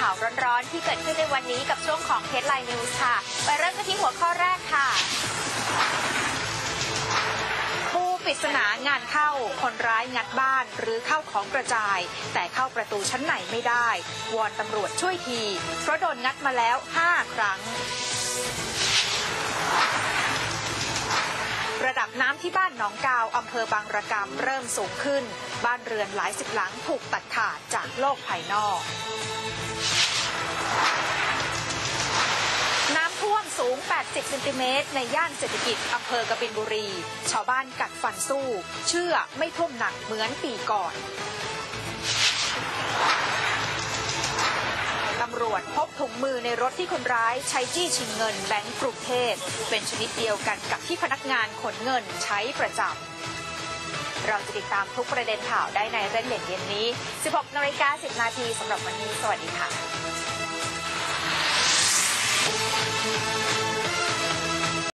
ข่าวร้อนๆ ที่เกิดขึ้นในวันนี้กับช่วงของ Headline News ค่ะ ไปเริ่มกันที่หัวข้อแรกค่ะ ปูปริศนางานเข้า คนร้ายงัดบ้านหรือเข้าของกระจาย แต่เข้าประตูชั้นไหนไม่ได้ วอนตำรวจช่วยที เพราะโดนงัดมาแล้ว 5 ครั้งากน้ำที่บ้านหนองกาวอำเภอบางระกำเริ่มสูงขึ้น บ้านเรือนหลายสิบหลังถูกตัดขาดจากโลกภายนอก น้ำท่วมสูง 80 เซนติเมตรในย่านเศรษฐกิจอำเภอกบินบุรี ชาวบ้านกัดฟันสู้ เชื่อไม่ท่วมหนักเหมือนปีก่อน วจพบถุงมือในรถที่คนร้ายใช้จี้ชิงเงินแบงก์กรุงเทพเป็นชนิดเดียวกันกับที่พนักงานขนเงินใช้ประจำเราจะติดตามทุกประเด็นข่าวได้ในเรื่องเด่นเย็นนี้ 16นาฬิกา10 นาทีสำหรับวันนี้ สวัสดีค่ะ